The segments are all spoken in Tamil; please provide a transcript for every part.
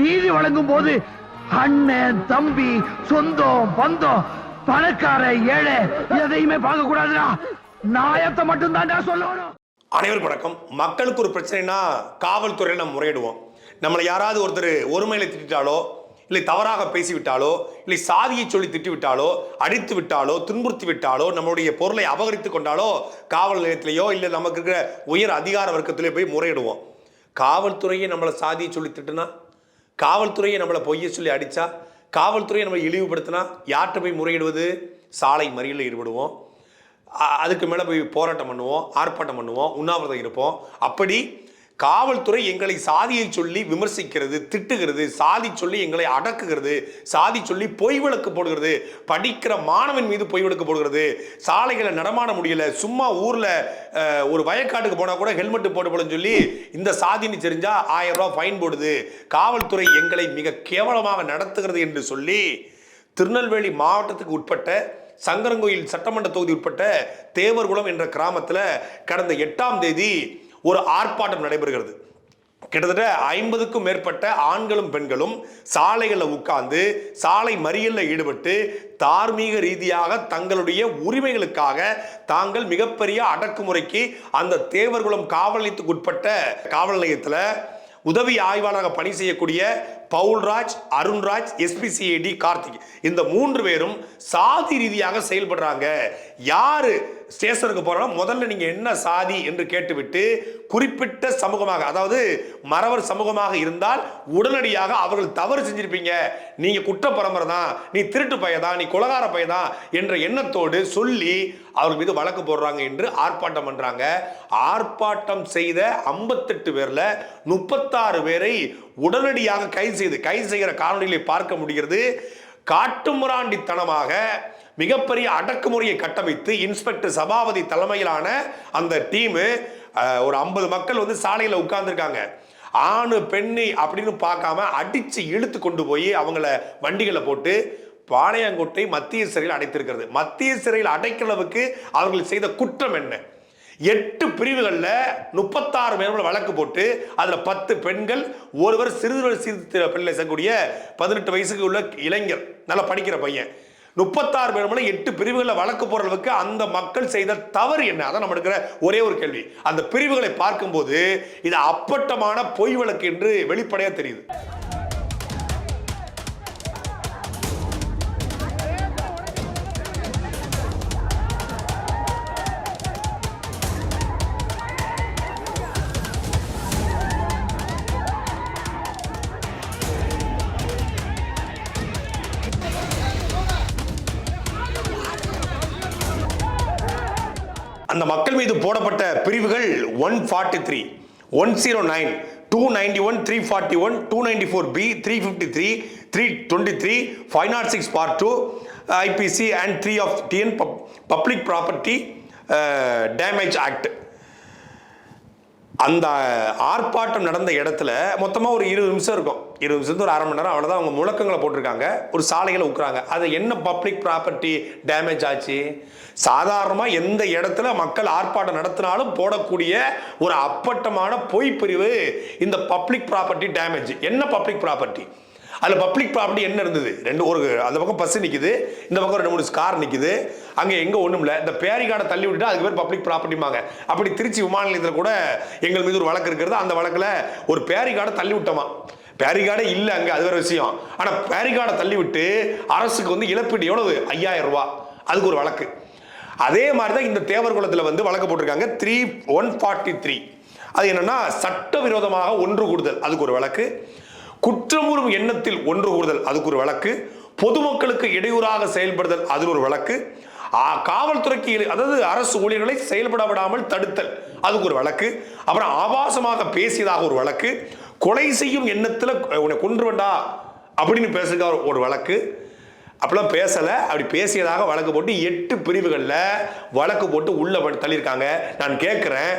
நீதி வழங்கும் போது அண்ணன் தம்பி சொந்தம் பந்தம் பணக்கார ஏழை எதையுமே பார்க்க கூடாதுடா. நாயத்தை மட்டும் தான் சொல்லணும். அனைவருக்கும் வணக்கம். மக்களுக்கு ஒரு பிரச்சனைனா காவல்துறையில் நம்ம முறையிடுவோம். நம்மளை யாராவது ஒருத்தர் ஒருமையில திட்டாலோ இல்லை தவறாக பேசிவிட்டாலோ இல்லை சாதியை சொல்லி திட்டிவிட்டாலோ அடித்து விட்டாலோ துன்புறுத்தி விட்டாலோ நம்மளுடைய பொருளை அபகரித்து கொண்டாலோ காவல் நிலையத்திலேயோ இல்லை நமக்கு இருக்கிற உயர் அதிகார வர்க்கத்திலேயோ போய் முறையிடுவோம். காவல்துறையை நம்மளை சாதியை சொல்லி திட்டுனா காவல்துறையை நம்மளை பொய்ய சொல்லி அடித்தா காவல்துறையை நம்மளை இழிவுபடுத்தினா யார்கிட்ட போய் முறையிடுவது? சாலை மறியலில் ஈடுபடுவோம். அதுக்கு மேலே போய் போராட்டம் பண்ணுவோம் ஆர்ப்பாட்டம் பண்ணுவோம் உண்ணாவிரதம் இருப்போம். அப்படி காவல்துறை எங்களை சாதியை சொல்லி விமர்சிக்கிறது திட்டுகிறது சாதி சொல்லி எங்களை அடக்குகிறது சாதி சொல்லி பொய் விளக்கு போடுகிறது படிக்கிற மாணவன் மீது பொய் விளக்கு போடுகிறது சாலைகளை நடமாட முடியல சும்மா ஊரில் ஒரு வயக்காட்டுக்கு போனால் கூட ஹெல்மெட் போட்டு போலன்னு சொல்லி இந்த சாதின்னு தெரிஞ்சா ஆயிரம் ரூபா ஃபைன் போடுது. காவல்துறை எங்களை மிக கேவலமாக நடத்துகிறது என்று சொல்லி திருநெல்வேலி மாவட்டத்துக்கு உட்பட்ட சங்கரங்கோயில் சட்டமன்ற தொகுதி உட்பட்ட தேவர்குளம் என்ற கிராமத்தில் கடந்த எட்டாம் தேதி ஒரு ஆர்ப்பாட்டம் நடைபெறுகிறது. கிட்டத்தட்ட ஐம்பதுக்கும் மேற்பட்ட ஆண்களும் பெண்களும் சாலைகளில் உட்கார்ந்து சாலை மறியலில் ஈடுபட்டு தார்மீக ரீதியாக தங்களுடைய உரிமைகளுக்காக தாங்கள் மிகப்பெரிய அடக்குமுறைக்கு அந்த தேவர்குளம் காவல் நிலையத்துக்கு உட்பட்ட காவல் நிலையத்தில் உதவி ஆய்வாளராக பணி செய்யக்கூடிய பவுல்ராஜ் அருண்ராஜ் எஸ்பிசிஐடி கார்த்திக். இந்த மூன்று பேரும் சாதி ரீதியாக செயல்படுறாங்க. யாரு ஸ்டேஷனுக்கு போகிறோம்னா முதல்ல நீங்கள் என்ன சாதி என்று கேட்டுவிட்டு குறிப்பிட்ட சமூகமாக அதாவது மறவர் சமூகமாக இருந்தால் உடனடியாக அவர்கள் தவறு செஞ்சிருப்பீங்க. நீங்கள் குற்ற பரம்பரை தான் நீ திருட்டு பையதான் நீ குலகார பையதான் என்ற எண்ணத்தோடு சொல்லி அவர்கள் மீது வழக்கு போடுறாங்க என்று ஆர்ப்பாட்டம் பண்ணுறாங்க ஆர்ப்பாட்டம் செய்த ஐம்பத்தெட்டு பேரில் முப்பத்தாறு பேரை உடனடியாக கைது செய்து கைது செய்கிற காணொலிகளை பார்க்க முடிகிறது. காட்டுமிராண்டித்தனமாக மிகப்பெரிய அடக்குமுறையை கட்டமைத்து இன்ஸ்பெக்டர் சபாபதி தலைமையிலான அந்த டீமு ஒரு ஐம்பது மக்கள் வந்து சாலையில் உட்கார்ந்துருக்காங்க. ஆணு பெண்ணு அப்படின்னு பார்க்காம அடித்து இழுத்து கொண்டு போய் அவங்கள வண்டிகளை போட்டு பாளையங்கோட்டை மத்திய சிறையில் அடைத்திருக்கிறது. மத்திய சிறையில் அடைக்கிற அளவுக்கு அவர்கள் செய்த குற்றம் என்ன? எட்டு பிரிவுகளில் முப்பத்தாறு பேர் வழக்கு போட்டு அதில் பத்து பெண்கள் ஒருவர் சிறுவர் சீர்திருத்த பிள்ளை செய்யக்கூடிய பதினெட்டு வயசுக்கு உள்ள இளைஞர் நல்லா படிக்கிற பையன். முப்பத்தாறு பேர் மேல எட்டு பிரிவுகளில் வழக்கு போற அளவுக்கு அந்த மக்கள் செய்த தவறு என்ன? அதான் நம்ம எடுக்கிற ஒரே ஒரு கேள்வி. அந்த பிரிவுகளை பார்க்கும்போது இது அப்பட்டமான பொய் வழக்கு என்று வெளிப்படையா தெரியுது. மீது போடப்பட்ட பிரிவுகள் one forty three one zero nine two ninety one three forty one two ninety four B three fifty three three twenty three five not six part two IPC and three of TN public property damage act அந்த ஆர்ப்பாட்டம் நடந்த இடத்துல மொத்தமாக ஒரு இருபது நிமிஷம் இருக்கும். இருபது நிமிஷத்து ஒரு அரை மணி நேரம் அவ்வளோதான் அவங்க முழக்கங்களை போட்டிருக்காங்க. ஒரு சாலைகளை உட்குறாங்க அது என்ன பப்ளிக் ப்ராப்பர்ட்டி டேமேஜ் ஆச்சு? சாதாரணமாக எந்த இடத்துல மக்கள் ஆர்ப்பாட்டம் நடத்தினாலும் போடக்கூடிய ஒரு அப்பட்டமான பொய் பிரிவு இந்த பப்ளிக் ப்ராப்பர்ட்டி டேமேஜ் என்ன பப்ளிக் ப்ராப்பர்ட்டி அதில் பப்ளிக் ப்ராப்பர்ட்டி என்ன இருந்தது? ரெண்டு ஒரு அந்த பக்கம் பஸ் நிற்குது இந்த பக்கம் ரெண்டு மூணு கார் நிற்குது அங்கே எங்கே ஒன்றும் இல்லை இந்த பேரிகாடை தள்ளி விட்டுட்டு அதுக்கு பேர் பப்ளிக் ப்ராப்பர்ட்டிமாங்க அப்படி திருச்சி விமான நிலையத்தில் கூட எங்கள் மீது ஒரு வழக்கு இருக்கிறது. அந்த வழக்கில் ஒரு பேரிகார்டை தள்ளி விட்டோமா பேரிகார்டே இல்லை அங்கே அது வேற விஷயம். ஆனால் பேரிகார்டை தள்ளி விட்டு அரசுக்கு வந்து இழப்பீடு எவ்வளவு? ஐயாயிரம் ரூபா. அதுக்கு ஒரு வழக்கு. அதே மாதிரி தான் இந்த தேவர்குளத்தில் வந்து வழக்கு போட்டிருக்காங்க. த்ரீ ஒன் ஃபார்ட்டி த்ரீ அது என்னன்னா சட்டவிரோதமாக ஒன்று கூடுதல். அதுக்கு ஒரு வழக்கு. குற்றமுறும் எண்ணத்தில் ஒன்று கூடுதல் அதுக்கு ஒரு வழக்கு. பொதுமக்களுக்கு இடையூறாக செயல்படுதல் அதில் ஒரு வழக்கு. காவல்துறைக்கு அதாவது அரசு ஊழியர்களை செயல்பட விடாமல் தடுத்தல் அதுக்கு ஒரு வழக்கு. அப்புறம் ஆபாசமாக பேசியதாக ஒரு வழக்கு. கொலை செய்யும் எண்ணத்தில் உன்னை கொன்று வேண்டா அப்படின்னு பேசுகிற ஒரு வழக்கு. அப்பெல்லாம் பேசலை அப்படி பேசியதாக வழக்கு போட்டு எட்டு பிரிவுகளில் வழக்கு போட்டு உள்ள தள்ளியிருக்காங்க. நான் கேட்குறேன்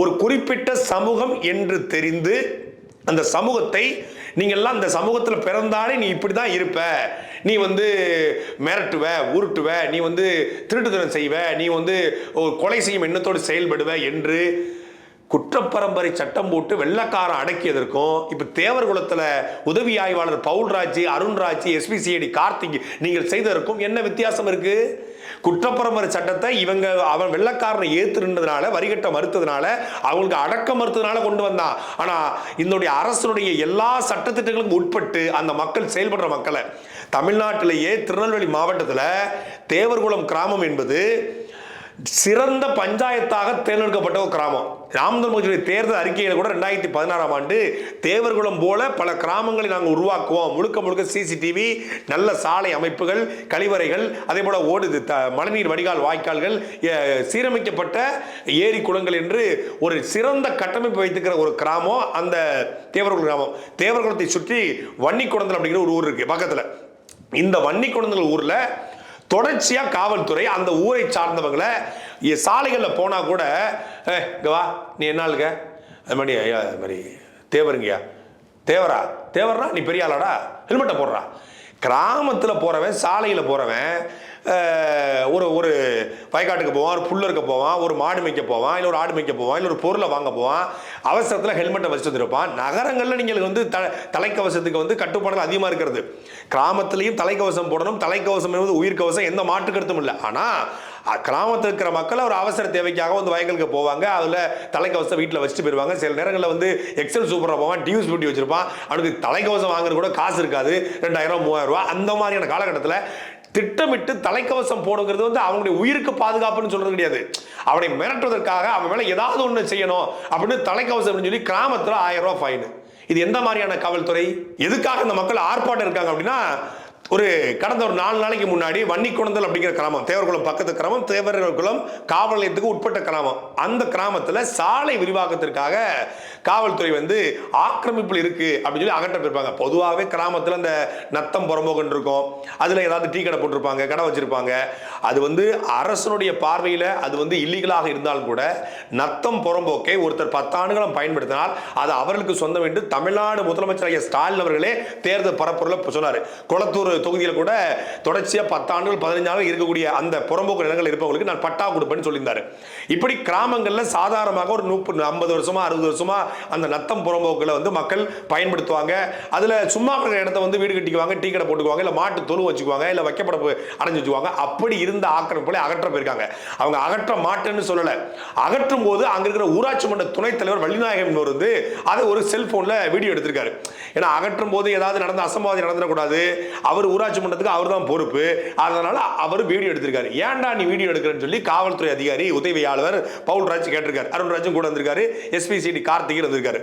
ஒரு குறிப்பிட்ட சமூகம் என்று தெரிந்து அந்த சமூகத்தை நீங்கள்லாம் இந்த சமூகத்தில் பிறந்தாலே நீ இப்படி தான் இருப்ப. நீ வந்து மிரட்டுவ உருட்டுவ நீ வந்து திருட்டுத்தனம் செய்வ நீ வந்து கொலை செய்யும் எண்ணத்தோடு செயல்படுவ என்று குற்றப்பரம்பரை சட்டம் போட்டு வெள்ளக்காரன் அடக்கியதற்கும் இப்போ தேவர் உதவி ஆய்வாளர் பவுல்ராஜ் அருண்ராஜ் எஸ்பிசிஐடி கார்த்திக் நீங்கள் செய்ததற்கும் என்ன வித்தியாசம் இருக்குது குற்றப்பரம்பரை சட்டத்தை இவங்க அவன் வெள்ளக்காரனை ஏத்து நின்றதுனால வரிகட்ட மறுத்ததுனால அவங்களுக்கு அடக்க மறுத்ததுனால கொண்டு வந்தான் ஆனா இதனுடைய அரசனுடைய எல்லா சட்டத்திட்டங்களுக்கும் உட்பட்டு அந்த மக்கள் செயல்படுற மக்களை தமிழ்நாட்டிலேயே திருநெல்வேலி மாவட்டத்தில் தேவர்குளம் கிராமம் என்பது சிறந்த பஞ்சாயத்தாக தேர்ந்தெடுக்கப்பட்ட ஒரு கிராமம். ராமதன் மோதியுடைய தேர்தல் அறிக்கையில் கூட ரெண்டாயிரத்தி பதினாறாம் ஆண்டு தேவர்குளம் போல பல கிராமங்களை நாங்கள் உருவாக்குவோம். முழுக்க முழுக்க சிசிடிவி நல்ல சாலை அமைப்புகள் கழிவறைகள் அதே போல ஓடுது த மழைநீர் வடிகால் வாய்க்கால்கள் சீரமைக்கப்பட்ட ஏரி குளங்கள் என்று ஒரு சிறந்த கட்டமைப்பு வைத்திருக்கிற ஒரு கிராமம் அந்த தேவர்குளம் கிராமம். தேவர்குளத்தை சுற்றி வன்னிக்குடந்தல் அப்படிங்கிற ஒரு ஊர் இருக்கு பக்கத்தில். இந்த வன்னிக்குடந்தல் ஊரில் தொடர்ச்சியா காவல்துறை அந்த ஊரை சார்ந்தவங்களை சாலைகளில் போனால் போனா கூட ஏ வா நீ என்ன ஆளுங்க அது மாதிரி ஐயா அது மாதிரி தேவருங்கய்யா. தேவரா? தேவர்னா நீ பெரிய ஆளாடா? ஹெல்மெட்டை போடுறா. கிராமத்தில் போகிறவன் சாலையில் போகிறவன் ஒரு ஒரு வயக்காட்டுக்கு போவான் ஒரு புல்லு இருக்க போவான் ஒரு மாடு மேய்க்க போவான் இல்லை ஒரு ஆடு மேய்க்க போவான் இல்லை ஒரு பொருளை வாங்க போவான். அவசரத்தில் ஹெல்மெட்டை வச்சுட்டு வந்திருப்பான். நகரங்களில் நீங்கள் வந்து த தலைக்கவசத்துக்கு வந்து கட்டுப்பாடுகள் அதிகமாக இருக்கிறது. கிராமத்திலையும் தலைக்கவசம் போடணும். தலைக்கவசம் என்பது உயிர்க்கவசம் எந்த மாற்று கருத்தும் இல்லை. ஆனால் கிராமத்தில் இருக்கிற மக்கள் ஒரு அவசர தேவைக்காக வந்து வயல்களுக்கு போவாங்க. அதில் தலைக்கவசம் வீட்டில் வச்சுட்டு போயிருவாங்க. சில நேரங்களில் வந்து எக்ஸல் சூப்பராக போவான். டியூஸ் பியூட்டி வச்சுருப்பான். அவனுக்கு தலைக்கவசம் வாங்குறது கூட காசு இருக்காது. ரெண்டாயிரம் மூவாயிரம் ரூபா அந்த மாதிரியான காலகட்டத்தில் திட்டமிட்டு தலைக்கவசம் போடுங்கிறது வந்து அவனுடைய உயிருக்கு பாதுகாப்புன்னு சொல்றது கிடையாது. அவனை மிரட்டுவதற்காக அவன் மேல ஏதாவது ஒண்ணு செய்யணும் அப்படின்னு தலைக்கவசம் அப்படின்னு சொல்லி கிராமத்துல ஆயிரம் ரூபாய் ஃபைனு இது எந்த மாதிரியான காவல்துறை? எதுக்காக இந்த மக்கள் ஆர்ப்பாட்டம் இருக்காங்க அப்படின்னா ஒரு கடந்த ஒரு நாலு நாளைக்கு முன்னாடி வன்னிக்குணந்தல் அப்படிங்கிற கிராமம் தேவர்குளம் பக்கத்து கிராமம் தேவர்குளம் காவல் நிலையத்துக்கு உட்பட்ட கிராமம். அந்த கிராமத்தில் சாலை விரிவாக்கத்திற்காக காவல்துறை வந்து ஆக்கிரமிப்பில் இருக்கு அப்படின்னு சொல்லி அகற்ற போயிருப்பாங்க பொதுவாகவே கிராமத்தில் அந்த நத்தம் புறம்போகன் இருக்கும். அதில் ஏதாவது டீ கடை போட்டிருப்பாங்க கடை வச்சிருப்பாங்க. அது வந்து அரசனுடைய பார்வையில் அது வந்து இல்லீகலாக இருந்தாலும் கூட நத்தம் புறம்போக்கை ஒருத்தர் பத்தாண்டுகளும் பயன்படுத்தினால் அது அவர்களுக்கு சொந்தம் என்று தமிழ்நாடு முதலமைச்சர் ஐயா ஸ்டாலின் அவர்களே தேர்தல் பரப்புரையில் சொன்னார். குளத்தூர் தொகுதியில் கூட தொடர்ச்சியாக பத்து ஆண்டுகள் பதினஞ்சு ஆண்டுகள் இருக்கக்கூடிய அந்த புறம்போக்கு நிலங்கள் இருப்பவங்களுக்கு நான் பட்டா கொடுப்பேன்னு சொல்லியிருந்தாரு. இப்படி கிராமங்களில் சாதாரணமாக ஒரு முப்பது ஐம்பது வருஷமா அறுபது வருஷமா அந்த நத்தம் புறம்போக்கில் வந்து மக்கள் பயன்படுத்துவாங்க. அதுல சும்மா இருக்கிற இடத்த வந்து வீடு கட்டிக்குவாங்க டீ கடை போட்டுக்குவாங்க இல்லை மாட்டு தொழு வச்சுக்குவாங்க இல்லை வைக்கப்படப்பு அடைஞ்சு வச்சுக்குவாங்க. அப்படி இருந்த ஆக்கிரமிப்புகளை அகற்ற போயிருக்காங்க. அவங்க அகற்ற மாட்டேன்னு சொல்லலை. அகற்றும் போது அங்க இருக்கிற ஊராட்சி மன்ற துணைத் தலைவர் வள்ளிநாயகம் வந்து அதை ஒரு செல்போன்ல வீடியோ எடுத்திருக்காரு. ஏன்னா அகற்றும் போது ஏதாவது நடந்த அசம்பாவிதம் நடந்துடக்கூடாது. அவர் ஊராட்சி மன்றத்துக்கு அவர் தான் பொறுப்பு. அதனால அவர் வீடியோ எடுத்திருக்காரு. ஏன்டா நீ வீடியோ எடுக்கிறேன்னு சொல்லி காவல்துறை அதிகாரி உதவியாளர் பவுல்ராஜ் கேட்டிருக்காரு. அருண்ராஜும் கூட வந்திருக்காரு. எஸ்பிசிடி கார்த்திகர் வந்திருக்காரு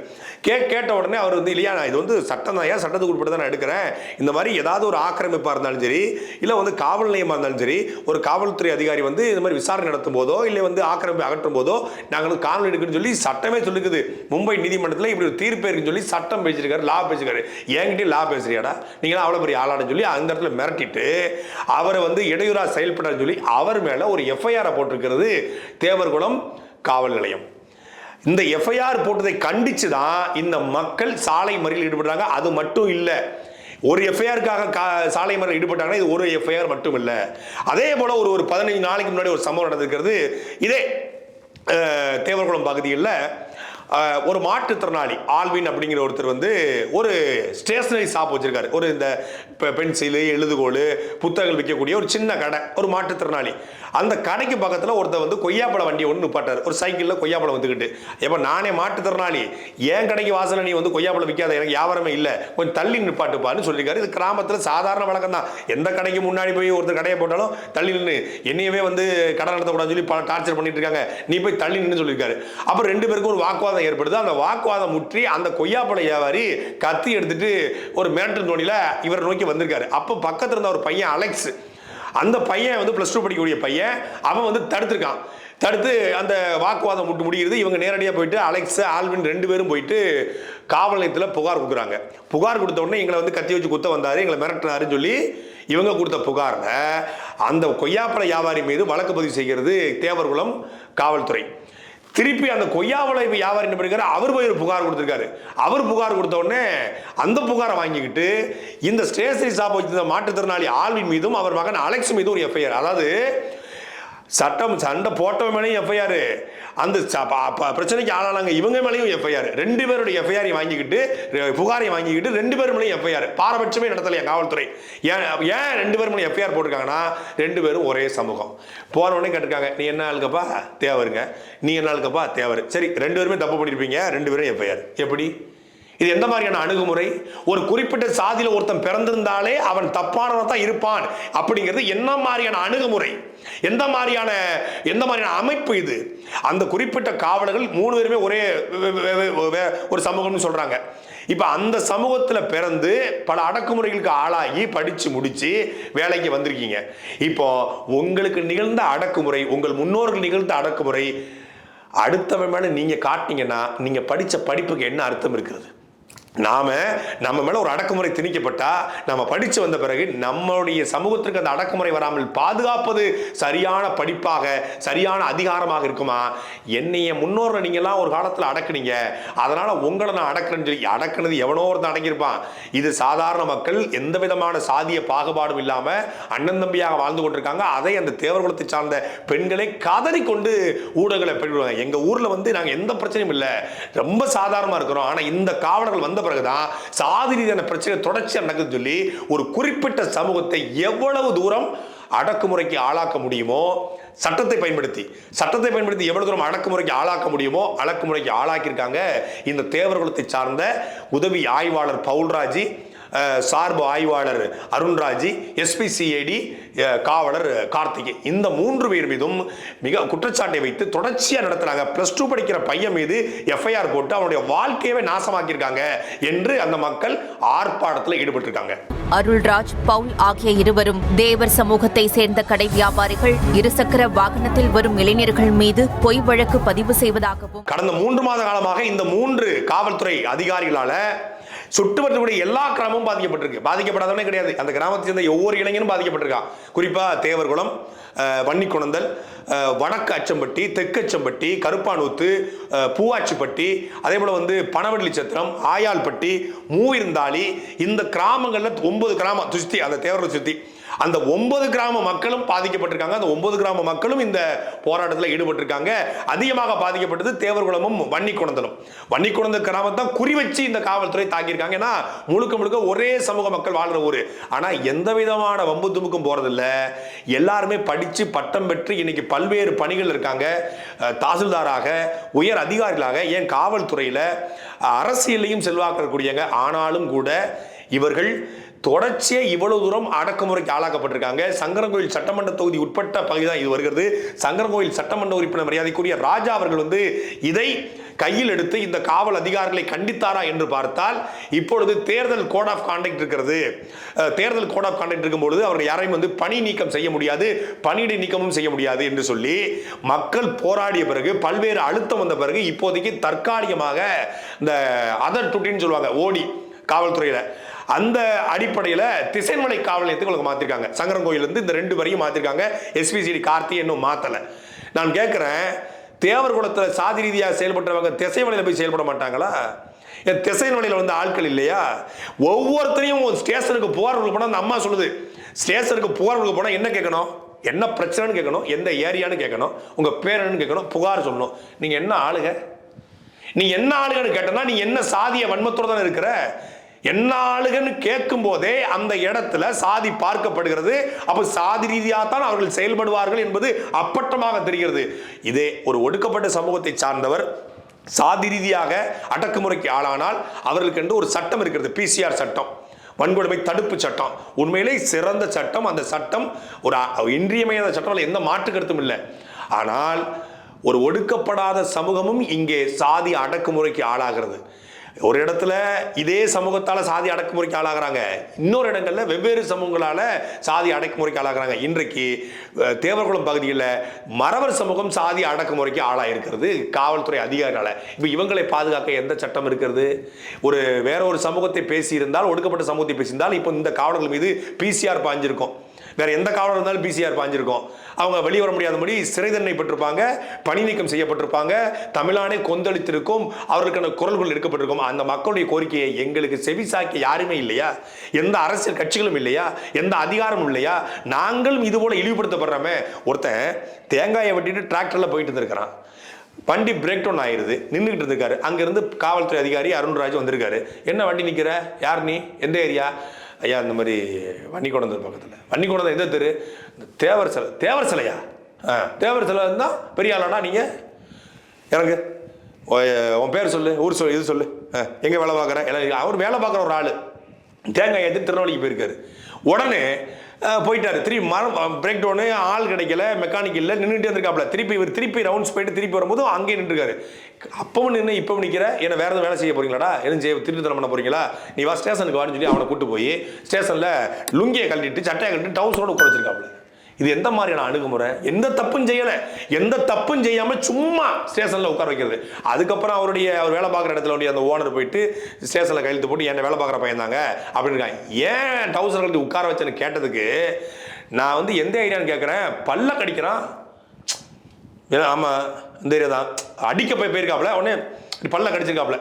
கே கேட்ட உடனே அவர் வந்து இல்லையா நான் இது வந்து சட்டம் தான். ஏன் சட்டத்துக்கு உட்பட்டு தான் நான் எடுக்கிறேன்? இந்த மாதிரி ஏதாவது ஒரு ஆக்கிரமிப்பாக இருந்தாலும் சரி இல்லை வந்து காவல் நிலையமாக இருந்தாலும் சரி ஒரு காவல்துறை அதிகாரி வந்து இந்த மாதிரி விசாரணை நடத்தும் போதோ இல்லை வந்து ஆக்கிரமிப்பு அகற்றும் போதோ நாங்கள் காவல் எடுக்கணும்னு சொல்லி சட்டமே சொல்லிக்குது. மும்பை நீதிமன்றத்தில் இப்படி ஒரு தீர்ப்பு இருக்குன்னு சொல்லி சட்டம் பேசியிருக்காரு லா பேசியிருக்காரு. என்கிட்ட லா பேசுறியாடா? நீங்களாம் அவ்வளோ பெரிய ஆளான்னு சொல்லி அந்த இடத்துல மிரட்டிட்டு அவரை வந்து இடையூறா செயல்படுறன்னு சொல்லி அவர் மேலே ஒரு எஃப்ஐஆரை போட்டிருக்கிறது தேவர்குளம் காவல் நிலையம். இந்த எஃப்ஐஆர் போட்டதை கண்டித்து தான் இந்த மக்கள் சாலை மறியலில் ஈடுபடுறாங்க. அது மட்டும் இல்லை. ஒரு எஃப்ஐஆருக்காக கா சாலை மறியல் ஈடுபட்டாங்கன்னா இது ஒரு எஃப்ஐஆர் மட்டும் இல்லை. அதே போல் ஒரு ஒரு பதினஞ்சு நாளைக்கு முன்னாடி ஒரு சம்பவம் நடந்திருக்கிறது. இதே தேவர்குளம் பகுதியில் ஒரு மாற்றுத்திறனாளி ஆல்வின் அப்படிங்கிற ஒருத்தர் வந்து ஒரு ஸ்டேஷனரி ஷாப் வச்சிருக்காரு. ஒரு இந்த பென்சிலு எழுதுகோல் புத்தகங்கள் விற்கக்கூடிய ஒரு சின்ன கடை ஒரு மாற்றுத்திறனாளி. அந்த கடைக்கு பக்கத்தில் ஒருத்தர் வந்து கொய்யாப்பழ வண்டியை ஒன்று நிப்பாட்டார். ஒரு சைக்கிளில் கொய்யாப்பழம் வந்துக்கிட்டு எப்போ நானே மாற்றுத்திறனாளி ஏன் கடைக்கு வாசல்ல நீ வந்து கொய்யாப்பழம் விற்காத எனக்கு வியாபாரமே இல்லை. கொஞ்சம் தள்ளி நிப்பாட்டுப்பான்னு சொல்லியிருக்காரு. இது கிராமத்தில் சாதாரண வழக்கம் தான். எந்த கடைக்கு முன்னாடி போய் ஒருத்தர் கடையை போட்டாலும் தள்ளி நின்று என்னையவே வந்து கடை நடத்தக்கூடாதுன்னு சொல்லி பல டார்ச்சர் பண்ணிட்டு இருக்காங்க. நீ போய் தள்ளி நின்று சொல்லியிருக்காரு. அப்புறம் ரெண்டு பேருக்கும் ஒரு வாக்குவாதம் ஏற்படுது. அந்த வாக்குவாதம் முற்றி அந்த கொய்யாப்பழ வியாபாரி கத்தி எடுத்துட்டு ஒரு மிரட்டல் நோனியில் இவரை நோக்கி வந்திருக்காரு. அப்போ பக்கத்தில் இருந்த ஒரு பையன் அலெக்ஸ் அந்த பையன் வந்து ப்ளஸ் டூ படிக்கக்கூடிய பையன் அவன் வந்து தடுத்திருக்கான். தடுத்து அந்த வாக்குவாதம் முட்டு முடிகிறது இவங்க நேரடியாக போயிட்டு அலெக்ஸ் ஆல்வின் ரெண்டு பேரும் போயிட்டு காவல் நிலையத்தில் புகார் கொடுக்குறாங்க. புகார் கொடுத்த உடனே எங்களை வந்து கத்தி வச்சு குத்த வந்தார் எங்களை மிரட்டினாருன்னு சொல்லி இவங்க கொடுத்த புகாரில் அந்த கொய்யாப்பழ வியாபாரி மீது வழக்கு பதிவு செய்கிறது தேவர்குளம் காவல்துறை. திருப்பி அந்த கொய்யாவளை வியாபாரி என்ன பண்ணிருக்காரு? அவர் போய் ஒரு புகார் கொடுத்துருக்காரு. அவர் புகார் கொடுத்த உடனே அந்த புகாரை வாங்கிக்கிட்டு இந்த ஸ்டேஷனரி ஷாப் வச்சிருந்த மாற்றுத்திறனாளி ஆல்வின் மீதும் அவர் மகன் அலெக்ஸ் மீதும் ஒரு எஃப்ஐஆர். அதாவது சட்டம் சண்டை போட்டவன் மேலேயும் எஃப்ஐஆர் அந்த ச- பிரச்சனைக்கு ஆளானாங்க இவங்க மேலேயும் எஃப்ஐஆர் ரெண்டு பேருடைய எஃப்ஐஆரை வாங்கிக்கிட்டு புகாரையும் புகாரை வாங்கிக்கிட்டு ரெண்டு பேர் மேலேயும் எஃப்ஐஆர் பாரபட்சமே நடத்தலையா காவல்துறை. ஏன் ஏன் ரெண்டு பேர் மேலே எஃப்ஐஆர் போட்டிருக்காங்கன்னா ரெண்டு பேரும் ஒரே சமூகம். போன உடனே கேட்டிருக்காங்க நீ என்ன ஆளுக்கப்பா தேவருங்க. நீ என்ன ஆளுக்கப்பா தேவர். சரி ரெண்டு பேருமே தப்பு பண்ணியிருப்பீங்க ரெண்டு பேரும் எஃப்ஐஆர் எப்படி? இது எந்த மாதிரியான அணுகுமுறை? ஒரு குறிப்பிட்ட சாதியில் ஒருத்தன் பிறந்திருந்தாலே அவன் தப்பானவன் தான் இருப்பான் அப்படிங்கிறது என்ன மாதிரியான அணுகுமுறை? எந்த மாதிரியான எந்த மாதிரியான அமைப்பு இது? அந்த குறிப்பிட்ட காவலர்கள் மூணு பேருமே ஒரே வே- வே- வே- ஒரு சமூகம்னு சொல்றாங்க. இப்போ அந்த சமூகத்தில் பிறந்து பல அடக்குமுறைகளுக்கு ஆளாகி படித்து முடித்து வேலைக்கு வந்திருக்கீங்க. இப்போ உங்களுக்கு நிகழ்ந்த அடக்குமுறை உங்கள் முன்னோர்கள் நிகழ்ந்த அடக்குமுறை அடுத்தவன் மேலே நீங்கள் காட்டினீங்கன்னா நீங்கள் படித்த படிப்புக்கு என்ன அர்த்தம் இருக்கிறது? நாம நம்ம மேல ஒரு அடக்குமுறை திணிக்கப்பட்டா நம்ம படிச்சு வந்த பிறகு நம்மளுடைய சமூகத்திற்கு அந்த அடக்குமுறை வராமல் பாதுகாப்பது சரியான படிப்பாக சரியான அதிகாரமாக இருக்குமா? என்னைய முன்னோர்கள் நீங்கள்லாம் ஒரு காலத்துல அடக்குனீங்க. அதனால உங்களை நான் அடக்குறேன்னு சொல்லி அடக்குனது எவனோ ஒருத்தன் அடங்கியிருப்பான் இது சாதாரண மக்கள் எந்த விதமான சாதிய பாகுபாடும் இல்லாம அண்ணன் தம்பியாக வாழ்ந்து கொண்டிருக்காங்க. அதை அந்த தேவர்குலத்தை சார்ந்த பெண்களை கதறி கொண்டு ஊடகங்களை பெற்றுவாங்க எங்க ஊர்ல வந்து நாங்க எந்த பிரச்சனையும் இல்லை. ரொம்ப சாதாரணமா இருக்கிறோம். ஆனா இந்த காவலர்கள் வந்த பிறகுதான் சாதி ரீதியான பிரச்சனை தொடர்ச்சியாக நடக்குதுன்னு சொல்லி ஒரு குறிப்பிட்ட சமூகத்தை எவ்வளவு தூரம் அடக்குமுறைக்கு ஆளாக்க முடியுமோ சட்டத்தை பயன்படுத்தி சட்டத்தை பயன்படுத்தி எவ்வளவு தூரம் அடக்குமுறைக்கு ஆளாக்க முடியுமோ அடக்குமுறைக்கு ஆளாக்கியிருக்காங்க இந்த தேவர்குலத்தை சார்ந்த உதவி ஆய்வாளர் பவுல்ராஜி. சார்பு ஆய்வாளர் அருண்ராஜி எஸ்பிசிஐடி காவலர் கார்த்திகை. இந்த மூன்று பேர் மீதும் மிக குற்றச்சாட்டை வைத்து தொடர்ச்சியா நடத்துறாங்க பிளஸ் டூ படிக்கிற பையன் மீது எஃப்ஐஆர் போட்டு அவனுடைய வாழ்க்கையவே நாசமாக்கியிருக்காங்க என்று அந்த மக்கள் ஆர்ப்பாட்டத்தில் ஈடுபட்டிருக்காங்க. அருள்ராஜ் பவுல் ஆகிய இருவரும் தேவர் சமூகத்தை சேர்ந்த கடை வியாபாரிகள் இருசக்கர வாகனத்தில் வரும் இளைஞர்கள் மீது பொய் வழக்கு பதிவு செய்வதாகவும் கடந்த மூன்று மாத காலமாக இந்த மூன்று காவல்துறை அதிகாரிகளால சுற்றுவட்டக்கூடிய எல்லா கிராமமும் பாதிக்கப்பட்டிருக்கு. பாதிக்கப்படாதவனே கிடையாது. அந்த கிராமத்தை சேர்ந்த ஒவ்வொரு இளைஞனும் பாதிக்கப்பட்டிருக்கான். குறிப்பாக தேவர்குளம் வன்னிக்குணந்தல் வடக்கு அச்சம்பட்டி தெற்கு அச்சம்பட்டி கருப்பானூத்து பூவாச்சிப்பட்டி அதே போல் வந்து பனவள்ளி சத்திரம் ஆயாள்பட்டி மூவிருந்தாளி இந்த கிராமங்களில் ஒன்பது கிராமம் சுத்தி அந்த தேவரை சுத்தி. அந்த ஒன்பது கிராம மக்களும் பாதிக்கப்பட்டிருக்காங்க. அந்த ஒன்பது கிராம மக்களும் இந்த போராட்டத்தில் ஈடுபட்டிருக்காங்க. அதிகமாக பாதிக்கப்பட்டது தேவர்குளமும் வன்னிக்குணந்தலும். வன்னிக்குணந்த தான் குறி வச்சு இந்த காவல்துறை தாக்கியிருக்காங்க. ஏன்னா முழுக்க முழுக்க ஒரே சமூக மக்கள் வாழ்ற ஊர். ஆனால் எந்த விதமான வம்பு தும்புக்கும் போகிறதில்ல எல்லாருமே படித்து பட்டம் பெற்று இன்னைக்கு பல்வேறு பணிகள் இருக்காங்க. தாசில்தாராக உயர் அதிகாரிகளாக ஏன் காவல்துறையில் அரசியலையும் செல்வாக்கு ஆனாலும் கூட இவர்கள் தொடர்ச்சியா இவ்வளவு தூரம் அடக்குமுறைக்கு ஆளாக்கப்பட்டிருக்காங்க. சங்கரங்கோயில் சட்டமன்ற தொகுதி உட்பட்ட பகுதி தான் இது வருகிறது. சங்கரங்கோயில் சட்டமன்ற உறுப்பினர் மரியாதைக்குரிய ராஜா அவர்கள் வந்து இதை கையில் எடுத்து இந்த காவல் அதிகாரிகளை கண்டித்தாரா என்று பார்த்தால் இப்பொழுது தேர்தல் கோட் ஆஃப் கான்டக்ட் இருக்கிறது. தேர்தல் கோட் ஆஃப் கான்டக்ட் இருக்கும்பொழுது அவர்கள் யாரையும் வந்து பணி நீக்கம் செய்ய முடியாது பணியிடை நீக்கமும் செய்ய முடியாது என்று சொல்லி மக்கள் போராடிய பிறகு பல்வேறு அழுத்தம் வந்த பிறகு இப்போதைக்கு தற்காலிகமாக இந்த அதர் டுட்டின்னு சொல்லுவாங்க ஓடி காவல்துறையில. அந்த அடிப்படையில் திசைமலை காவல் நிலையத்துக்கு உங்களுக்கு மாத்திருக்காங்க. சங்கரங்கோயிலிருந்து இந்த ரெண்டு வரையும் மாத்திருக்காங்க. எஸ்பிசிடி கார்த்தி இன்னும் மாத்தல. நான் கேட்குறேன் தேவர் குலத்தில் சாதி ரீதியாக செயல்பட்டவங்க திசைமலையில் போய் செயல்பட மாட்டாங்களா? என் திசைமலையில் வந்து ஆட்கள் இல்லையா? ஒவ்வொருத்தரையும் ஸ்டேஷனுக்கு போகிறவங்களுக்கு போனால் அந்த அம்மா சொல்லுது. ஸ்டேஷனுக்கு போகிறவங்களுக்கு போனால் என்ன கேட்கணும்? என்ன பிரச்சனைன்னு கேட்கணும்? எந்த ஏரியான்னு கேட்கணும்? உங்க பேர் என்னன்னு கேட்கணும்? புகார் சொல்லணும். நீங்க என்ன ஆளுங்க? நீ என்ன ஆளுகன்னு கேட்டனா நீ என்ன சாதிய வன்மத்தோடு தானே இருக்கிற? என்ன ஆளுகன்னு கேட்கும் போதே அந்த இடத்துல சாதி பார்க்கப்படுகிறது. அப்ப சாதி ரீதியாக தான் அவர்கள் செயல்படுவார்கள் என்பது அப்பட்டமாக தெரிகிறது. இதே ஒரு ஒடுக்கப்பட்ட சமூகத்தை சார்ந்தவர் சாதி ரீதியாக அடக்குமுறைக்கு ஆளானால் அவர்களுக்கு என்று ஒரு சட்டம் இருக்கிறது பிசிஆர் சட்டம். வன்கொடுமை தடுப்பு சட்டம். உண்மையிலே சிறந்த சட்டம். அந்த சட்டம் ஒரு இன்றியமையாத சட்டம் எந்த மாற்று கருத்தும் இல்லை. ஆனால் ஒரு ஒடுக்கப்படாத சமூகமும் இங்கே சாதி அடக்குமுறைக்கு ஆளாகிறது. ஒரு இடத்துல இதே சமூகத்தால் சாதி அடக்குமுறைக்கு ஆளாகிறாங்க. இன்னொரு இடங்களில் வெவ்வேறு சமூகங்களால் சாதி அடக்குமுறைக்கு ஆளாகிறாங்க. இன்றைக்கு தேவர்குளம் பகுதியில் மறவர் சமூகம் சாதி அடக்குமுறைக்கு ஆளாயிருக்கிறது காவல்துறை அதிகாரிகளால். இப்போ இவங்களை பாதுகாக்க எந்த சட்டம் இருக்கிறது? ஒரு வேற ஒரு சமூகத்தை பேசியிருந்தால் ஒடுக்கப்பட்ட சமூகத்தை பேசியிருந்தால் இப்போ இந்த காவலர்கள் மீது பிசிஆர் பாஞ்சிருக்கும். வேற எந்த காவலர் இருந்தாலும் பிசிஆர் பாஞ்சிருக்கும். அவங்க வெளியே வர முடியாதபடி சிறை தண்டனை பெற்றிருப்பாங்க பணி நீக்கம் செய்யப்பட்டிருப்பாங்க தமிழானே கொந்தளித்திருக்கும் அவர்களுக்கான குரல்கள் எடுக்கப்பட்டிருக்கும். அந்த மக்களுடைய கோரிக்கையை எங்களுக்கு செவிசாக்க யாருமே இல்லையா? எந்த அரசியல் கட்சிகளும் இல்லையா? எந்த அதிகாரமும் இல்லையா? நாங்களும் இது போல இழிவுபடுத்தப்படுறோமே ஒருத்தன் தேங்காயை வெட்டிட்டு டிராக்டர்ல போயிட்டு இருந்திருக்கிறான். வண்டி பிரேக் டவுன் ஆயிடுது நின்றுக்கிட்டு இருக்காரு அங்கேருந்து காவல்துறை அதிகாரி அருண்ராஜ் வந்திருக்காரு. என்ன வண்டி நிற்கிற யார் நீ? எந்த ஏரியா? ஐயா இந்த மாதிரி வன்னிக்குடந்தூர் பக்கத்தில். வன்னிக்குடந்தூர் எந்த தெரு? இந்த தேவர் சிலை தேவர் சிலையா? ஆ தேவர் சிலை இருந்தால் பெரிய ஆளாடா நீங்கள் எனக்கு உன் பேர் சொல்லு ஊர் சொல்லு இது சொல்லு. எங்கே வேலை பார்க்குற? எல்லாம் அவர் வேலை பார்க்குற ஒரு ஆள். தேங்காய் எடுத்து திருநெல்வேலிக்கு போயிருக்காரு. உடனே போயிட்டார். திருப்பி மரம் பிரேக் டவுனு ஆள் கிடைக்கல மெக்கானிக் இல்லை நின்றுட்டு இருந்திருக்காப்ல. திருப்பி இவர் திருப்பி ரவுண்ட்ஸ் போயிட்டு திருப்பி வரும்போது அங்கேயே நின்றுருக்காரு. அப்பவும் நின்று இப்போ நிற்கிற என்ன வேறு எதுவும் வேலை செய்ய போறீங்களாடா? எதுவும் செய்ய திருட்டுத்தனம் பண்ண போறீங்களா? நீ வா ஸ்டேஷனுக்கு வான்னு சொல்லி அவனை கூட்டு போய் ஸ்டேஷனில் லுங்கியை கழட்டிட்டு சட்டையை கழட்டிட்டு டவுசரோட உட்கார வச்சிருக்காப்புல. இது எந்த மாதிரியான அணுகுமுறை? எந்த தப்பும் செய்யலை. எந்த தப்பும் செய்யாமல் சும்மா ஸ்டேஷனில் உட்கார வைக்கிறது. அதுக்கப்புறம் அவருடைய அவர் வேலை பார்க்குற இடத்துல உடைய அந்த ஓனர் போயிட்டு ஸ்டேஷனில் கையெழுத்து போட்டு என்ன வேலை பார்க்குற பையன் தாங்க அப்படின்னு இருக்காங்க. ஏன் டவுசர் கழட்டி உட்கார வச்சேன்னு கேட்டதுக்கு நான் வந்து எந்த ஐடியான்னு கேட்குறேன் பல்ல கடிக்கிறான். ஏன்னா ஆமாம் இந்த ஏரியா தான் அடிக்க போய் போயிருக்காப்ல உடனே பல்ல கடிச்சிருக்காப்ல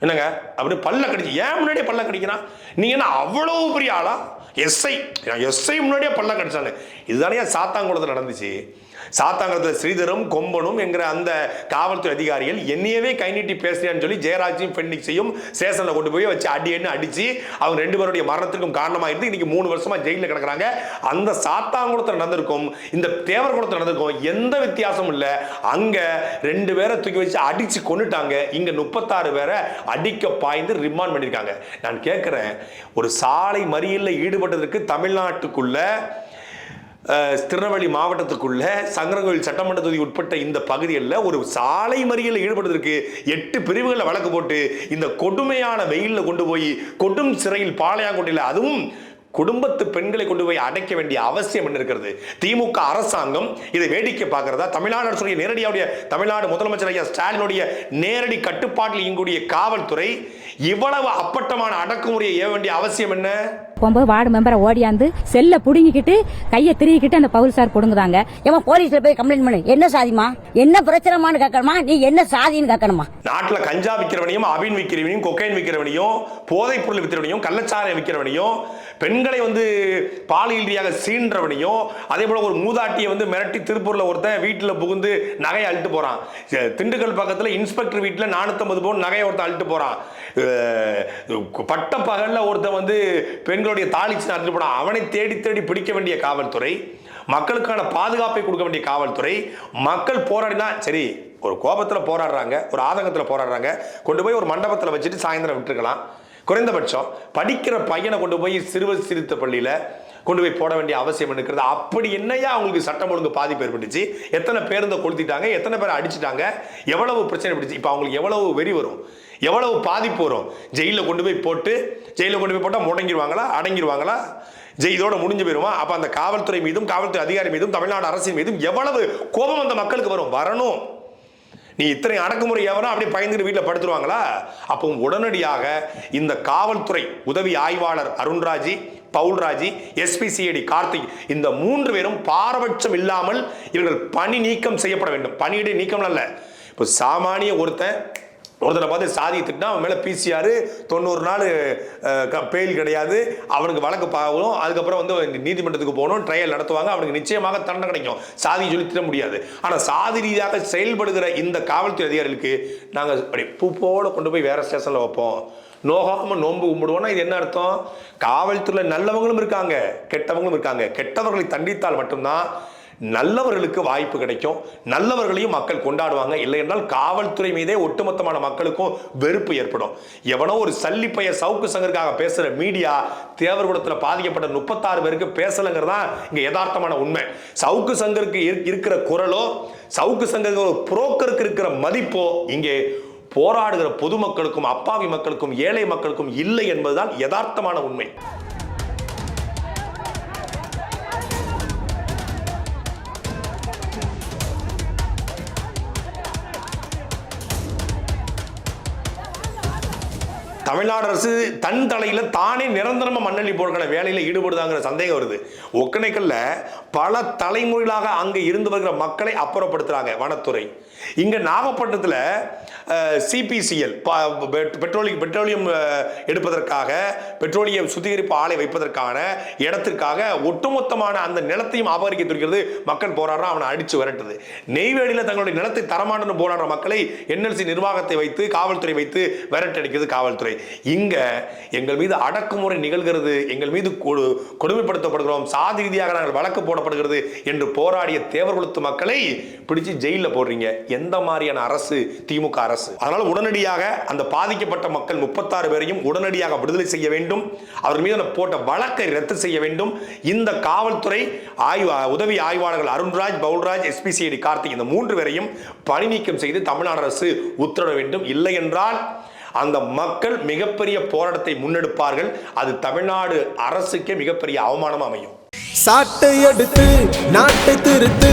என்னங்க? அப்படி பல்ல கடிச்சு ஏன் முன்னாடியே பல்ல கடிக்கிறான் நீங்க என்ன அவ்வளவு பெரிய ஆளா? எஸ்ஐ. எஸ்ஐ முன்னாடியே பல்ல கடிச்சாங்க இதுதானே சாத்தாங்குளத்தில் நடந்துச்சு. சாத்தாங்கத்தில் ஸ்ரீதரும் கொம்பனும் என்கிற அந்த காவல்துறை அதிகாரிகள் என்னையவே கை நீட்டி பேசுறேன்னு சொல்லி ஜெயராஜையும் பெண்ணிக்ஸையும் ஸ்டேஷனில் கொண்டு போய் வச்சு அடி எண்ணு அடித்து அவங்க ரெண்டு பேருடைய மரணத்திற்கும் காரணமாக இருந்து இன்னைக்கு மூணு வருஷமாக ஜெயிலில் கிடக்கிறாங்க. அந்த சாத்தாங்குளத்தில் நடந்திருக்கும் இந்த தேவர்குளத்தில் நடந்திருக்கும் எந்த வித்தியாசமும் இல்லை. அங்கே ரெண்டு பேரை தூக்கி வச்சு அடித்து கொண்டுட்டாங்க இங்கே முப்பத்தாறு பேரை அடிக்க பாய்ந்து ரிமாண்ட் பண்ணியிருக்காங்க நான் கேட்குறேன் ஒரு சாலை மறியலில் ஈடுபட்டதற்கு தமிழ்நாட்டுக்குள்ள திருநெல்வேலி மாவட்டத்துக்குள்ள சங்கரங்கோவில் சட்டமன்ற தொகுதி உட்பட்ட இந்த பகுதிகளில் ஒரு சாலை மறியலில் ஈடுபடுவதற்கு எட்டு பிரிவுகளில் வழக்கு போட்டு இந்த கொடுமையான வெயிலில் கொண்டு போய் கொடும் சிறையில் பாளையாங்கொண்டில் அதுவும் குடும்பத்து பெண்களை கொண்டு போய் அடைக்க வேண்டிய அவசியம் என்ன இருக்கிறது? திமுக அரசாங்கம் இதை வேடிக்கை பார்க்கிறதா? தமிழ்நாடு அரசுடைய நேரடியாவுடைய தமிழ்நாடு முதலமைச்சர் ஐயா ஸ்டாலினுடைய நேரடி கட்டுப்பாட்டில் இயங்கக்கூடிய காவல்துறை இவ்வளவு அப்பட்டமான அடக்குமுறையை ஏவ வேண்டிய அவசியம் என்ன? போகும்போது வார்டு மெம்பரை ஓடியாந்து செல்ல புடுங்கிக்கிட்டு கையை திருகிக்கிட்டு அந்த பவுல் சார் புடுங்குதாங்க. ஏமா போலீஸ்ல போய் கம்ப்ளைண்ட் பண்ணு? என்ன சாதிமா என்ன பிரச்சனைமான்னு கேட்கணுமா நீ என்ன சாதின்னு கேட்கணுமா நாட்டுல கஞ்சா விற்கிறவனையும் அபின் விற்கிறவனையும் கொக்கைன் விற்கிறவனையும் போதைப் பொருள் விற்கிறவனையும் கள்ளச்சாரை விற்கிறவனையும் பெண்களை வந்து பாலியல் ரீதியாக சீன்றவனையும் அதே போல ஒரு மூதாட்டியை வந்து மிரட்டி திருப்பூர்ல ஒருத்தன் வீட்டில் புகுந்து நகையை அழுட்டு போறான். திண்டுக்கல் பக்கத்தில் இன்ஸ்பெக்டர் வீட்டில் நானூத்தம்பது பவுன் நகையை ஒருத்தன் அழுட்டு போறான். பட்ட பகலில் ஒருத்தன் வந்து பெண்களுடைய தாளிச்சு அழுட்டு போறான். அவனை தேடி தேடி பிடிக்க வேண்டிய காவல்துறை மக்களுக்கான பாதுகாப்பை கொடுக்க வேண்டிய காவல்துறை மக்கள் போராடினா சரி ஒரு கோபத்தில் போராடுறாங்க ஒரு ஆதங்கத்தில் போராடுறாங்க கொண்டு போய் ஒரு மண்டபத்தில் வச்சுட்டு சாயந்தரம் விட்டுருக்கலாம். குறைந்தபட்சம் படிக்கிற பையனை கொண்டு போய் சிறுவர் சிறுத்த பள்ளியில் கொண்டு போய் போட வேண்டிய அவசியம் இருக்கிறது. அப்படி என்னையா அவங்களுக்கு சட்டம் ஒழுங்கு பாதிப்பு ஏற்பட்டுச்சு எத்தனை பேருந்தை கொளுத்திட்டாங்க? எத்தனை பேரை அடிச்சிட்டாங்க? எவ்வளவு பிரச்சனை பிடிச்சி? இப்போ அவங்களுக்கு எவ்வளவு வெறி வரும்? எவ்வளவு பாதிப்பு வரும்? ஜெயிலில் கொண்டு போய் போட்டு ஜெயிலில் கொண்டு போய் போட்டால் முடங்கிடுவாங்களா அடங்கிடுவாங்களா ஜெய் இதோட முடிஞ்சு போயிருமா? அப்போ அந்த காவல்துறை மீதும் காவல்துறை அதிகாரி மீதும் தமிழ்நாடு அரசின் மீதும் எவ்வளவு கோபம் அந்த மக்களுக்கு வரும்? வரணும். நீ இத்தனை அடக்குமுறை எவனா அப்படியே பயந்துட்டு வீட்டில் படுத்துருவாங்களா? அப்போ உடனடியாக இந்த காவல்துறை உதவி ஆய்வாளர் அருண்ராஜி பவுல்ராஜி எஸ்பிசிஐடி கார்த்திக் இந்த மூன்று பேரும் பாரபட்சம் இல்லாமல் இவர்கள் பணி நீக்கம் செய்யப்பட வேண்டும். பணியிடை நீக்கம் அல்ல இப்போ சாமானிய ஒருத்தன் ஒருத்தரை பார்த்து சாதி திட்டினா அவன் மேலே பிசிஆர் தொண்ணூறு நாள் பெயில் கிடையாது. அவனுக்கு வழக்கு பார்க்கணும். அதுக்கப்புறம் வந்து நீதிமன்றத்துக்கு போகணும் ட்ரையல் நடத்துவாங்க. அவனுக்கு நிச்சயமாக தண்டனை கிடைக்கும். சாதி சொல்லி திட்ட முடியாது. ஆனால் சாதி ரீதியாக செயல்படுகிற இந்த காவல்துறை அதிகாரிகளுக்கு நாங்கள் அப்படி பூப்போடு கொண்டு போய் வேறு ஸ்டேஷனில் வைப்போம். நோகாமல் நோன்பு கும்பிடுவோம்னா இது என்ன அர்த்தம்? காவல்துறையில் நல்லவங்களும் இருக்காங்க கெட்டவங்களும் இருக்காங்க. கெட்டவர்களை தண்டித்தால் மட்டும்தான் நல்லவர்களுக்கு வாய்ப்பு கிடைக்கும். நல்லவர்களையும் மக்கள் கொண்டாடுவாங்க. இல்லை என்றால் காவல்துறை மீதே ஒட்டுமொத்தமான மக்களுக்கும் வெறுப்பு ஏற்படும். எவனோ ஒரு சல்லிப்பைய சவுக்கு சங்கருக்காக பேசுகிற மீடியா தேவர்குடத்தில் பாதிக்கப்பட்ட முப்பத்தாறு பேருக்கு பேசலைங்கிறது தான் இங்கே யதார்த்தமான உண்மை. சவுக்கு சங்கருக்கு இருக்கிற குரலோ சவுக்கு சங்கருக்கு ஒரு புரோக்கருக்கு இருக்கிற மதிப்போ இங்கே போராடுகிற பொதுமக்களுக்கும் அப்பாவி மக்களுக்கும் ஏழை மக்களுக்கும் இல்லை என்பதுதான் யதார்த்தமான உண்மை. தமிழ்நாடு அரசு தன் தலையில் தானே நிரந்தரமாக மண்ணள்ளி போடுற வேலையில் ஈடுபடுதாங்கிற சந்தேகம் வருது. ஒக்கணைக்கல்ல பல தலைமுறைகளாக அங்கே இருந்து வருகிற மக்களை அப்புறப்படுத்துகிறாங்க வனத்துறை. இங்க நாகப்பட்டினத்துல சிபிசிஎல் பெட்ரோலியம் பெட்ரோலியம் எடுப்பதற்காக பெட்ரோலியம் சுத்திகரிப்பு ஆலை வைப்பதற்கான இடத்திற்காக ஒட்டுமொத்தமான அந்த நிலத்தையும் அபகரிக்க துடிக்கிறது மக்கள் போராடுறோம் அவனை அடிச்சு விரட்டுது. நெய்வேலியில் தங்களுடைய நிலத்தை தரமாட்டணும் போராடுற மக்களை என்எல்சி நிர்வாகத்தை வைத்து காவல்துறை வைத்து விரட்டடிக்கிறது காவல்துறை. இங்க எங்கள் மீது அடக்குமுறை நிகழ்கிறது எங்கள் மீது கொடு- கொடுமைப்படுத்தப்படுகிறோம் சாதி ரீதியாக நாங்கள் வழக்கு போடப்படுகிறது என்று போராடிய தேவர் தேவர்குலத்து மக்களை பிடிச்சு ஜெயிலில் போடுறீங்க. எந்த மாதிரியான அரசு? திமுக அரசு. அதனால உடனடியாக அந்த பாதிக்கப்பட்ட மக்கள் முப்பத்தாறு பேரையும் உடனடியாக விடுதலை செய்ய வேண்டும். அவர் மீது போட்ட வழக்கை ரத்து செய்ய வேண்டும். இந்த காவல்துறை ஆய்வு உதவி ஆய்வாளர்கள் அருண்ராஜ் பவுல்ராஜ் எஸ்பிசிஐடி கார்த்திக் இந்த மூன்று பேரையும் பணி நீக்கம் செய்து தமிழ்நாடு அரசு உத்தரவிட வேண்டும். இல்லை என்றால் அந்த மக்கள் மிகப்பெரிய போராட்டத்தை முன்னெடுப்பார்கள். அது தமிழ்நாடு அரசுக்கே மிகப்பெரிய அவமானம் அமையும். சாட்டை எடுத்து நாட்டை திருத்து